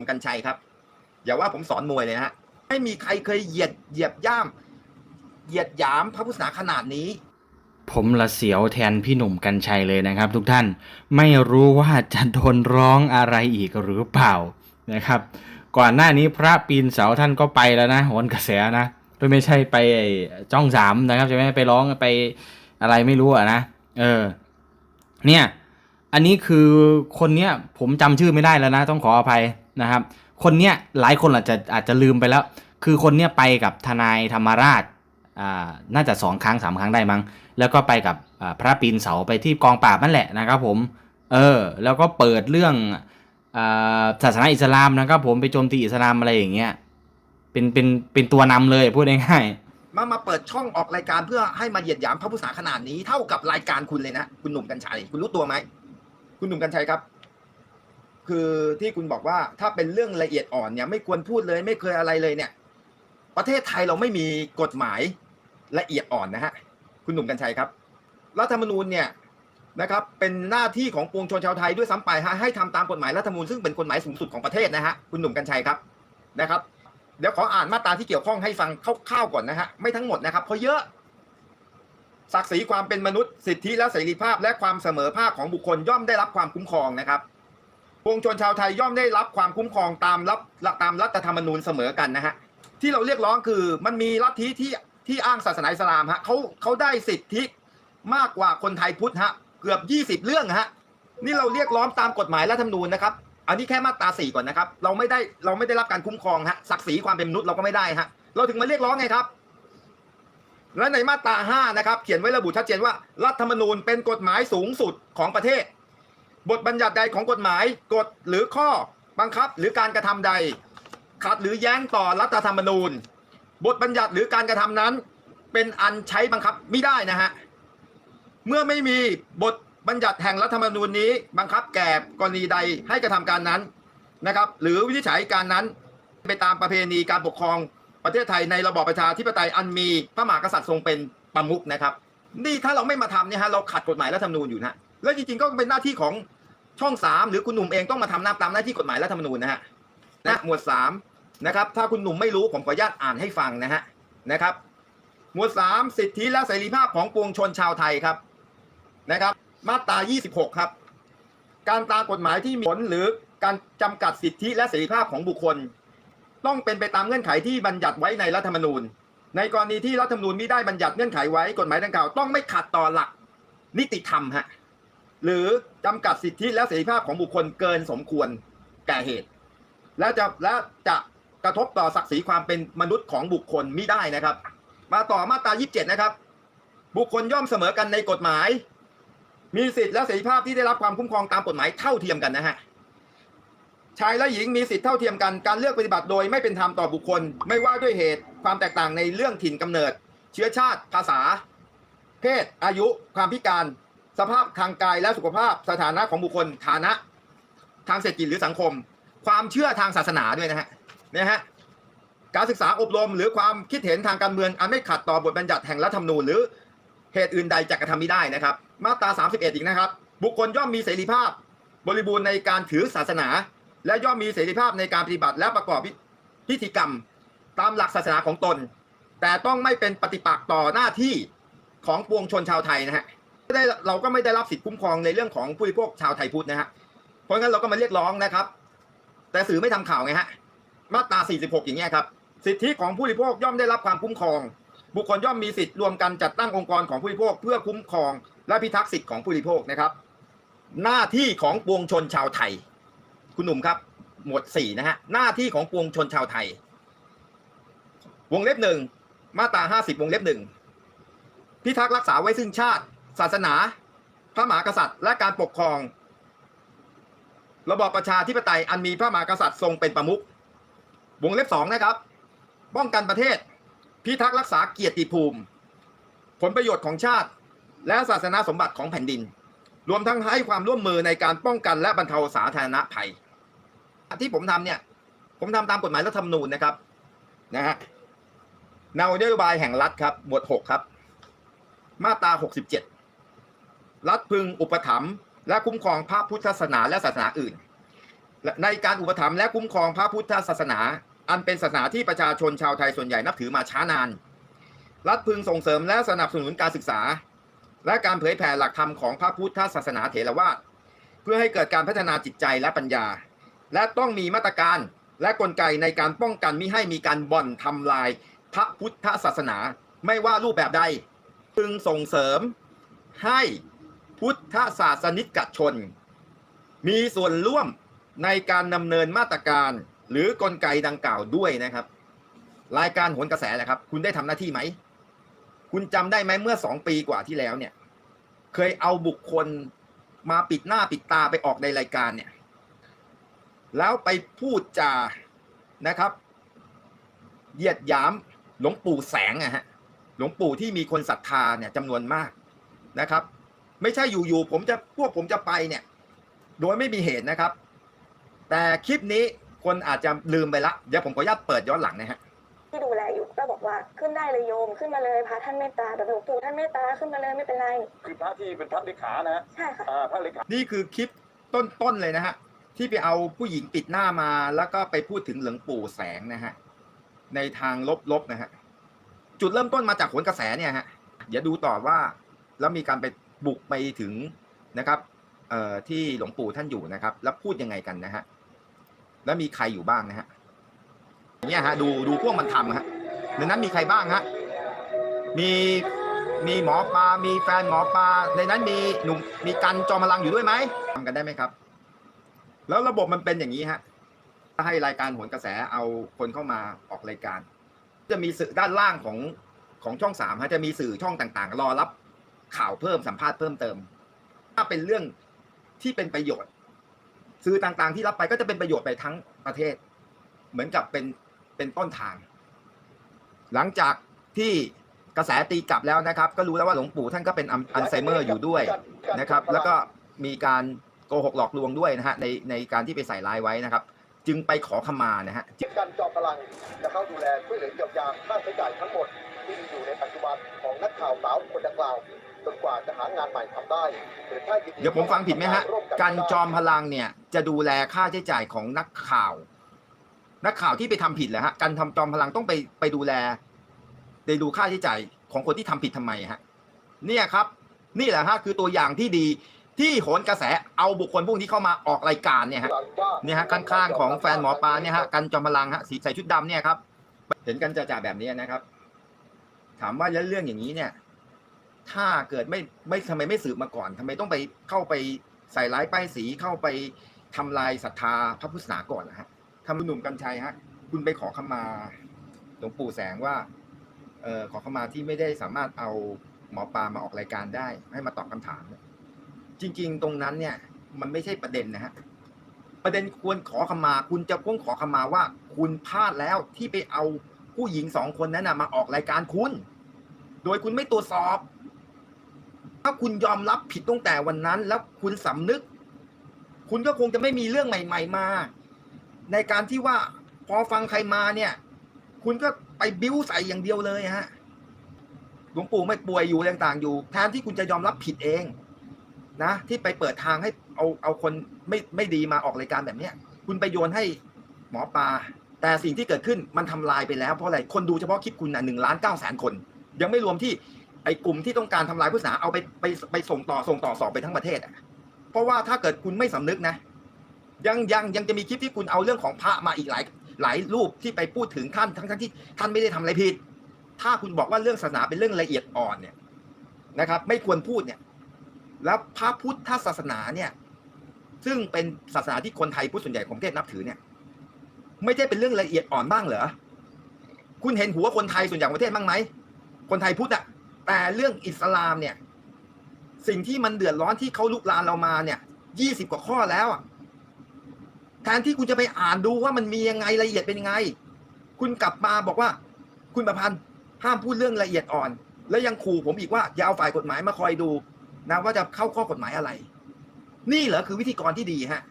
กัญชัยครับ อย่าว่าผมสอนมวยเลยนะฮะไม่มีใครเคยเหยียดเหยียบย่ำเหยียดหยามพระพุทธศาสนาขนาดนี้ ผมละเสียวแทนพี่หนุ่มกัญชัยเลยนะครับ ทุกท่านไม่รู้ว่าจะโดนร้องอะไรอีกหรือเปล่านะครับ ก่อนหน้านี้พระปีนเสาท่านก็ไปแล้วนะโหนกระแสนะโดยไม่ใช่ไปจ้องสามนะครับจะไม่ไปร้องไปอะไรไม่รู้อะนะเออ เนี่ย อันนี้คือคนเนี้ยผมจำชื่อไม่ได้แล้วนะ ต้องขออภัย นะครับ คนเนี้ยหลายคนอาจจะอาจจะลืมไปแล้ว คือคนเนี้ยไปกับทนายธรรมราชอ่าน่าจะสองครั้งสามครั้งได้มั้ง แล้วก็ไปกับพระปีนเสาไปที่กองปราบนั่นแหละนะครับผม เออ แล้วก็เปิดเรื่องอาศาสนาอิสลามนะครับผมไปโจมตีอิสลามอะไรอย่างเงี้ย เป็นเป็นเป็นตัวนำเลยพูดง่ายมามาเปิดช่องออกรายการเพื่อให้มาเหยียดหยามพระพุทธศาสนาขนาดนี้เท่ากับรายการคุณเลยนะ คุณหนุ่มกัญชัย คุณรู้ตัวไหม คุณหนุ่มกัญชัยครับ คือที่คุณบอกว่าถ้าเป็นเรื่องละเอียดอ่อนเนี่ยไม่ควรพูดเลยไม่เคยอะไรเลยเนี่ย ประเทศไทยเราไม่มีกฎหมายละเอียดอ่อนนะฮะคุณหนุ่มกัญชัยครับ รัฐธรรมนูญเนี่ยนะครับเป็นหน้าที่ของปวงชนชาวไทยด้วยซ้ำไปฮะให้ทำตามกฎหมายรัฐธรรมนูญซึ่งเป็นกฎหมายสูงสุดของประเทศนะฮะคุณหนุ่มกัญชัยครับนะครับ เดี๋ยวขออ่านมาตราที่เกี่ยวข้องให้ฟังคร่าวๆก่อนนะฮะไม่ทั้งหมดนะครับเพราะเยอะศักดิ์ศรีความเป็นมนุษย์สิทธิและเสรีภาพ และความเสมอภาคของบุคคลย่อมได้รับความคุ้มครองนะครับ วงชนชาวไทยย่อมได้รับความคุ้มครองตามรับตามรัฐธรรมนูญเสมอกันนะฮะที่เราเรียกร้องคือมันมีลัทธิที่ที่อ้างศาสนาอิสลามฮะเขาเขาได้สิทธิมากกว่าคนไทยพุทธฮะเกือบ 20 เรื่องฮะนี่เราเรียกร้องตามกฎหมายรัฐธรรมนูญนะครับอันนี้แค่มาตราสี่ก่อนนะครับ เราไม่ได้เราไม่ได้รับการคุ้มครองฮะศักดิ์ศรีความเป็นมนุษย์เราก็ไม่ได้ฮะเราถึงมาเรียกร้องไงครับ และในมาตราห้านะครับ เขียนไว้ระบุชัดเจนว่า รัฐธรรมนูญเป็นกฎหมายสูงสุดของประเทศ บทบัญญัติใดของกฎหมายกฎหรือข้อบังคับหรือการกระทำใด ขัดหรือแย้งต่อรัฐธรรมนูญ บทบัญญัติหรือการกระทำนั้น เป็นอันใช้บังคับไม่ได้นะฮะเมื่อไม่มีบทบัญญัติแห่งรัฐธรรมนูญนี้ บังคับแก่กรณีใดให้กระทำการนั้นนะครับหรือวินิจฉัยการนั้นไปตามประเพณีการปกครองประเทศไทยในระบอบประชาธิปไตยอันมีพระมหากษัตริย์ทรงเป็นประมุขนะครับ นี่ถ้าเราไม่มาทำเนี่ยฮะเราขัดกฎหมายรัฐธรรมนูญอยู่นะแล้วจริงๆก็เป็นหน้าที่ของ ช่องสามหรือคุณหนุ่มเองต้องมาทำหน้าตามหน้าที่กฎหมายรัฐธรรมนูญนะฮะนะหมวดสามนะครับ ถ้าคุณหนุ่มไม่รู้ผมขออนุญาตอ่านให้ฟังนะฮะนะครับ หมวดสามสิทธิและเสรีภาพของปวงชนชาวไทยครับนะครับ มาตรา 26 ครับ การตามกฎหมายที่มีผลหรือการจำกัดสิทธิและเสรีภาพของบุคคล ต้องเป็นไปตามเงื่อนไขที่บัญญัติไว้ในรัฐธรรมนูญ ในกรณีที่รัฐธรรมนูญไม่ได้บัญญัติเงื่อนไขไว้กฎหมายดังกล่าวต้องไม่ขัดต่อหลักนิติธรรมฮะ หรือจำกัดสิทธิและเสรีภาพของบุคคลเกินสมควรแก่เหตุ และจะและจะกระทบต่อศักดิ์ศรีความเป็นมนุษย์ของบุคคลมิได้นะครับ มาต่อมาตรา 27 นะครับ บุคคลย่อมเสมอกันในกฎหมาย มีสิทธิและเสรีภาพที่ได้รับความคุ้มครองตามกฎหมายเท่าเทียมกันนะฮะชายและหญิงมีสิทธิเท่าเทียมกันการเลือกปฏิบัติโดยไม่เป็นธรรมต่อบุคคล ไม่ว่าด้วยเหตุความแตกต่างในเรื่องถิ่นกำเนิด เชื้อชาติ ภาษา เพศ อายุ ความพิการ สภาพทางกายและสุขภาพสถานะของบุคคลฐานะ ทางเศรษฐกิจหรือสังคม ความเชื่อทางศาสนาด้วยนะฮะนะฮะการศึกษาอบรมหรือความคิดเห็นทางการเมืองอันไม่ขัดต่อบทบัญญัติแห่งรัฐธรรมนูญหรือเหตุอื่นใดจะกระทำไม่ได้นะครับ มาตรา 31 อีกนะครับ บุคคลย่อมมีเสรีภาพ บริบูรณ์ในการถือศาสนา และย่อมมีเสรีภาพในการปฏิบัติและประกอบพิธีกรรม ตามหลักศาสนาของตน แต่ต้องไม่เป็นปฏิปักษ์ต่อหน้าที่ของปวงชนชาวไทยนะฮะ ไม่ได้เราก็ไม่ได้รับสิทธิคุ้มครองในเรื่องของผู้บริโภคชาวไทยพุทธนะฮะเพราะงั้นเราก็มาเรียกร้องนะครับ แต่สื่อไม่ทำข่าวไงฮะมาตรา 46 อย่างเงี้ยครับสิทธิของผู้บริโภคย่อมได้รับความคุ้มครอง บุคคลย่อมมีสิทธิ์รวมกันจัดตั้งองค์กรของผู้บริโภคเพื่อคุ้มครองและพิทักษ์สิทธิของผู้บริโภคนะครับ หน้าที่ของปวงชนชาวไทย คุณหนุ่มครับ หมวดสี่นะฮะหน้าที่ของปวงชนชาวไทย วงเล็บหนึ่งมาตราห้าสิบวงเล็บหนึ่งพิทักษ์รักษาไว้ซึ่งชาติ ศาสนา พระมหากษัตริย์ และการปกครอง ระบอบประชาธิปไตยอันมีพระมหากษัตริย์ทรงเป็นประมุขวงเล็บสองนะครับ ป้องกันประเทศ พิทักษ์รักษาเกียรติภูมิ ผลประโยชน์ของชาติ และศาสนาสมบัติของแผ่นดิน รวมทั้งให้ความร่วมมือในการป้องกันและบรรเทาสาธารณภัย ที่ผมทำเนี่ยผมทำตามกฎหมายรัฐธรรมนูญนะครับนะฮะแนวนโยบายแห่งรัฐครับหมวดหกครับ มาตราหกสิบเจ็ด รัฐพึงอุปถัมภ์และคุ้มครองพระพุทธศาสนาและศาสนาอื่น ในการอุปถัมภ์และคุ้มครองพระพุทธศาสนา อันเป็นศาสนาที่ประชาชนชาวไทยส่วนใหญ่นับถือมาช้านาน รัฐพึงส่งเสริมและสนับสนุนการศึกษา และการเผยแผ่หลักธรรมของพระพุทธศาสนาเถรวาทเพื่อให้เกิดการพัฒนาจิตใจและปัญญา และต้องมีมาตรการและกลไกในการป้องกันมิให้มีการบ่อนทำลายพระพุทธศาสนา ไม่ว่ารูปแบบใด พึงส่งเสริมให้ พุทธศาสนิกชน มีส่วนร่วมในการดำเนินมาตรการหรือกลไกดังกล่าวด้วยนะครับ รายการหนกระแสแหละครับ คุณได้ทำหน้าที่ไหม คุณจำได้ไหมเมื่อสองปีกว่าที่แล้วเนี่ย เคยเอาบุคคลมาปิดหน้าปิดตาไปออกในรายการเนี่ย แล้วไปพูดจานะครับเหยียดหยามหลวงปู่แสงอะฮะหลวงปู่ที่มีคนศรัทธาเนี่ยจำนวนมากนะครับ ไม่ใช่อยู่ๆผมจะพวกผมจะไปเนี่ย โดยไม่มีเหตุนะครับ แต่คลิปนี้คนอาจจะลืมไปละเดี๋ยวผมขออนุญาตเปิดย้อนหลังนะฮะที่ดูแลอยู่ก็บอกว่าขึ้นได้เลยโยมขึ้นมาเลยพระท่านเมตตาแบบหลวงปู่ท่านเมตตาขึ้นมาเลยไม่เป็นไรคือพระที่เป็นพระเลขานะฮะใช่ค่ะอ่าพระเลขานี่คือคลิปต้นๆเลยนะฮะที่ไปเอาผู้หญิงปิดหน้ามาแล้วก็ไปพูดถึงหลวงปู่แสงนะฮะในทางลบๆนะฮะจุดเริ่มต้นมาจากโหนกระแสเนี่ยฮะเดี๋ยวดูต่อว่าแล้วมีการไป บุกไปถึงนะครับที่หลวงปู่ท่านอยู่นะครับ แล้วพูดยังไงกันนะฮะแล้วมีใครอยู่บ้างนะฮะเนี่ยฮะดูดูพวกมันทำฮะในนั้นมีใครบ้างฮะมีมีหมอปลา มีแฟนหมอปลา ในนั้นมีหนุ่มมีกันจอมพลังอยู่ด้วยไหมทำกันได้ไหมครับ แล้วระบบมันเป็นอย่างนี้ฮะถ้าให้รายการโหนกระแสเอาคนเข้ามาออกรายการ จะมีสื่อด้านล่างของของช่องสามฮะจะมีสื่อช่องต่างๆ รอรับ ข่าวเพิ่มสัมภาษณ์เพิ่มเติม ถ้าเป็นเรื่องที่เป็นประโยชน์สื่อต่างๆที่รับไปก็จะเป็นประโยชน์ไปทั้งประเทศ เหมือนกับเป็นเป็นต้นทาง หลังจากที่กระแสตีกลับแล้วนะครับ ก็รู้แล้วว่าหลวงปู่ท่านก็เป็นอัลอัลไซเมอร์อยู่ด้วยนะครับ แล้วก็มีการโกหกหลอกลวงด้วยนะฮะในในการที่ไปใส่ร้ายไว้นะครับ จึงไปขอขมานะฮะการจอมพลังจะเข้าดูแลช่วยเหลือเยียวยาค่าใช้จ่ายทั้งหมดที่มีอยู่ในปัจจุบันของนักข่าวสาวคนดังกล่าว จนกว่าจะหางานใหม่ทำได้หรือถ้ายินเดี๋ยวผมฟังผิดไหมฮะร่วกันจอมพลังเนี่ยจะดูแลค่าใช้จ่ายของนักข่าว นักข่าวที่ไปทำผิดเหรอฮะกันทำจอมพลังต้องไปไปดูแลไปดูค่าใช้จ่ายของคนที่ทำผิดทำไมฮะ เนี่ยครับ นี่แหละฮะคือตัวอย่างที่ดีที่โหนกระแสเอาบุคคลพวกนี้เข้ามาออกรายการเนี่ยฮะเนี่ยฮะข้างๆของแฟนหมอปลาเนี่ยฮะกันจอมพลังฮะสีใส่ชุดดำเนี่ยครับ เห็นกันจ่าๆแบบนี้นะครับ ถามว่าเรื่องอย่างนี้เนี่ย ถ้าเกิดไม่ไม่ทำไมไม่สืบมาก่อนทำไมต้องไปเข้าไปใส่ร้ายป้ายสีเข้าไปทำลายศรัทธาพระพุทธศาสนาก่อนนะฮะทำหนุ่มกัญชัยฮะ คุณไปขอขมาหลวงปู่แสงว่าเออขอขมาที่ไม่ได้สามารถเอาหมอปลามาออกรายการได้ ให้มาตอบคำถามจริง ๆ ตรงนั้นเนี่ย มันไม่ใช่ประเด็นนะฮะประเด็นควรขอขมา คุณจะพ้องขอขมาว่า คุณพลาดแล้วที่ไปเอาผู้หญิงสองคนนั้นนะมาออกรายการคุณ โดยคุณไม่ตรวจสอบ ถ้าคุณยอมรับผิดตั้งแต่วันนั้น แล้วคุณสำนึก คุณก็คงจะไม่มีเรื่องใหม่ ๆ มา ในการที่ว่าพอฟังใครมาเนี่ย คุณก็ไปบิ้วใส่อย่างเดียวเลยฮะหลวงปู่ไม่ป่วยอยู่ต่างๆอยู่แทนที่คุณจะยอมรับผิดเองนะที่ไปเปิดทางให้เอาเอาคนไม่ไม่ดีมาออกรายการแบบเนี้ย คุณไปโยนให้หมอปลาแต่สิ่งที่เกิดขึ้นมันทำลายไปแล้วเพราะอะไรคนดูเฉพาะคลิปคุณนะหนึ่งล้านเก้าแสนคน ยังไม่รวมที่ ไอ้กลุ่มที่ต้องการทำลายพุทธศาสนาเอาไปไปไปส่งต่อส่งต่อสอบไปทั้งประเทศอะเพราะว่าถ้าเกิดคุณไม่สำนึกนะ ยังยังยังจะมีคลิปที่คุณเอาเรื่องของพระมาอีกหลายหลายรูปที่ไปพูดถึงท่านทั้งทั้งที่ท่านไม่ได้ทำอะไรผิด ถ้าคุณบอกว่าเรื่องศาสนาเป็นเรื่องละเอียดอ่อนเนี่ยนะครับ ไม่ควรพูดเนี่ย แล้วพระพุทธศาสนาเนี่ย ซึ่งเป็นศาสนาที่คนไทยพุทธส่วนใหญ่ของประเทศนับถือเนี่ย ไม่ใช่เป็นเรื่องละเอียดอ่อนบ้างเหรอคุณเห็นหัวคนไทยส่วนใหญ่ของประเทศบ้างไหมคนไทยพุทธอะ แต่เรื่องอิสลามเนี่ย สิ่งที่มันเดือดร้อนที่เขาลุกลานเรามาเนี่ยยี่สิบกว่าข้อแล้วแทนที่คุณจะไปอ่านดูว่ามันมียังไงรายละเอียดเป็นยังไง คุณกลับมาบอกว่า คุณประพันธ์ห้ามพูดเรื่องละเอียดอ่อน แล้วยังขู่ผมอีกว่าอย่าเอาฝ่ายกฎหมายมาคอยดูนะว่าจะเข้าข้อกฎหมายอะไร นี่เหรอคือวิธีกรที่ดีฮะ